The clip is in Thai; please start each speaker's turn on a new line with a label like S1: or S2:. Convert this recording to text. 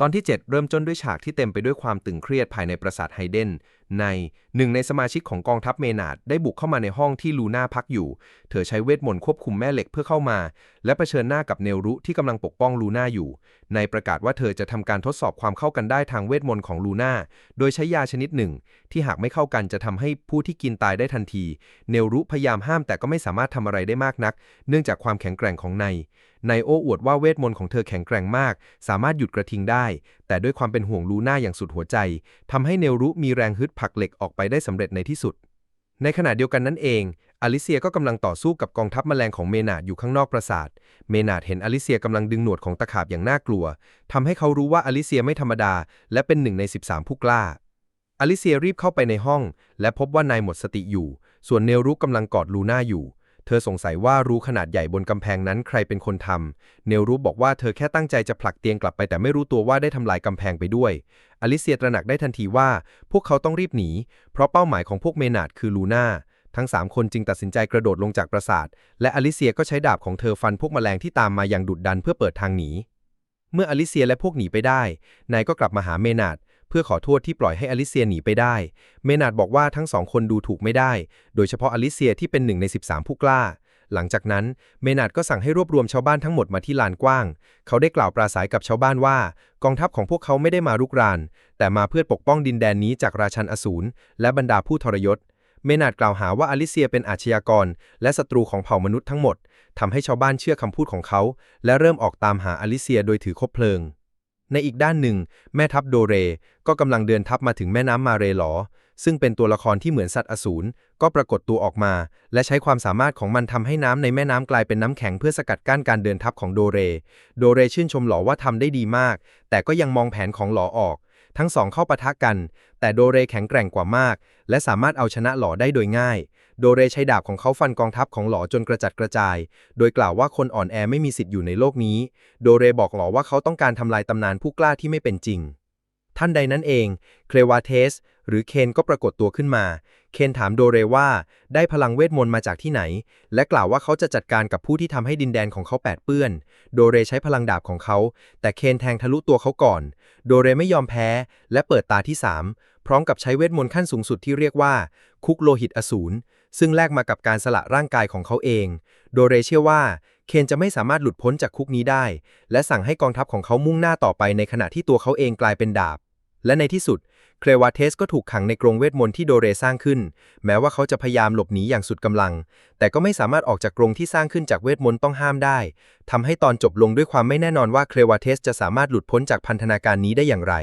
S1: ตอนที่ 7 เริ่มต้นด้วยฉากที่เต็มไปด้วยความตึงเครียดภายในปราสาทไฮเดน ในหนึ่งในสมาชิกของกองทัพเมนาดได้บุกเข้ามาในห้องที่ลูน่าพักอยู่ เธอใช้เวทมนต์ควบคุมแม่เหล็กเพื่อเข้ามา และเผชิญหน้ากับเนรุที่กำลังปกป้องลูน่าอยู่ ในประกาศว่าเธอจะทำการทดสอบความเข้ากันได้ทางเวทมนต์ของลูน่า โดยใช้ยาชนิดหนึ่ง ที่หากไม่เข้ากันจะทำให้ผู้ที่กินตายได้ทันที เนรุพยายามห้ามแต่ก็ไม่สามารถทำอะไรได้มากนัก เนื่องจากความแข็งแกร่งของไนไนโออวดว่าเวทมนต์ของเธอแข็งแกร่งมาก สามารถหยุดกระทิงได้ แต่ด้วยความเป็นห่วงลูน่าอย่างสุดหัวใจทำให้เนรุมีแรงฮึดผลักเหล็กออกไปได้สำเร็จในที่สุด ในขณะเดียวกันนั่นเอง อลิเซียก็กำลังต่อสู้กับกองทัพแมลงของเมนาดอยู่ข้างนอกปราสาท เมนาดเห็นอลิเซียกำลังดึงหนวดของตะขาบอย่างน่ากลัวทำให้เขารู้ว่าอลิเซียไม่ธรรมดา และเป็นหนึ่งใน 13 ผู้กล้า อลิเซียรีบเข้าไปในห้อง และพบว่านายหมดสติอยู่ ส่วนเนรุกำลังกอดลูน่าอยู่ เธอสงสัยว่ารู้ขนาดใหญ่บนกำแพงนั้นใครเป็นคนทำ เนลรุบอกว่าเธอแค่ตั้งใจจะผลักเตียงกลับไปแต่ไม่รู้ตัวว่าได้ทำลายกำแพงไปด้วย อลิเซียตระหนักได้ทันทีว่า พวกเขาต้องรีบหนี เพราะเป้าหมายของพวกเมนาดคือลูน่า ทั้ง 3 คนจึงตัดสินใจกระโดดลงจากปราสาท และอลิเซียก็ใช้ดาบของเธอฟันพวกแมลงที่ตามมาอย่างดุดดันเพื่อเปิดทางหนี เมื่ออลิเซียและพวกหนีไปได้ นายก็กลับมาหาเมนาด เพื่อขอโทษที่ปล่อยให้อลิเซียหนีไปได้ เมนาดบอกว่าทั้งสองคนดูถูกไม่ได้ โดยเฉพาะอลิเซียที่เป็นหนึ่งใน 13 ผู้กล้า หลังจากนั้นเมนาดก็สั่งให้รวบรวมชาวบ้านทั้งหมดมาที่ลานกว้าง เขาได้กล่าวปราศัยกับชาวบ้านว่า กองทัพของพวกเขาไม่ได้มารุกราน แต่มาเพื่อปกป้องดินแดนนี้จากราชันอสูรและบรรดาผู้ทรยศเมนาดกล่าวหาว่าอลิเซียเป็นอาชญากร และศัตรูของเผ่ามนุษย์ทั้งหมด ทำให้ชาวบ้านเชื่อคำพูดของเขา และเริ่มออกตามหาอลิเซียโดยถือคบเพลิง ในอีกด้านหนึ่ง แม่ทัพโดเร ก็กำลังเดินทัพมาถึงแม่น้ำมาเรหลอ ซึ่งเป็นตัวละครที่เหมือนสัตว์อสูรก็ปรากฏตัวออกมา และใช้ความสามารถของมันทำให้น้ำในแม่น้ำกลายเป็นน้ำแข็งเพื่อสกัดกั้นการเดินทัพของโดเร โดเรชื่นชมหลอว่าทำได้ดีมาก แต่ก็ยังมองแผนของหลอออก ทั้งสองเข้าปะทะกัน แต่โดเรแข็งแกร่งกว่ามาก และสามารถเอาชนะหลอได้โดยง่าย โดเรใช้ดาบของเขาฟันกองทัพของหลอจนกระจัดกระจาย โดยกล่าวว่าคนอ่อนแอไม่มีสิทธิ์อยู่ในโลกนี้ โดเรบอกหลอว่าเขาต้องการทำลายตำนานผู้กล้าที่ไม่เป็นจริง ท่านใดนั้นเอง เคลวาเทส หรือเคนก็ปรากฏตัวขึ้นมา เคนถามโดเรว่า ได้พลังเวทมนต์มาจากที่ไหน และกล่าวว่าเขาจะจัดการกับผู้ที่ทำให้ดินแดนของเขาแปดเปื้อน โดเรใช้พลังดาบของเขา แต่เคนแทงทะลุตัวเขาก่อน โดเรไม่ยอมแพ้ และเปิดตาที่3พร้อมกับใช้เวทมนต์ขั้นสูงสุดที่เรียกว่า คุกโลหิตอสูร ซึ่งแลกมากับการสละร่างกายของเขาเอง โดเรเชื่อว่า เคนจะไม่สามารถหลุดพ้นจากคุกนี้ได้ และสั่งให้กองทัพของเขามุ่งหน้าต่อไปในขณะที่ตัวเขาเองกลายเป็นดาบ และในที่สุด เคลวาเทสก็ถูกขังในกรงเวทมนต์ที่โดเรสร้างขึ้น แม้ว่าเขาจะพยายามหลบหนีอย่างสุดกำลัง แต่ก็ไม่สามารถออกจากกรงที่สร้างขึ้นจากเวทมนต์ต้องห้ามได้ทำให้ตอนจบลงด้วยความไม่แน่นอนว่าเคลวาเทสจะสามารถหลุดพ้นจากพันธนาการนี้ได้อย่างไร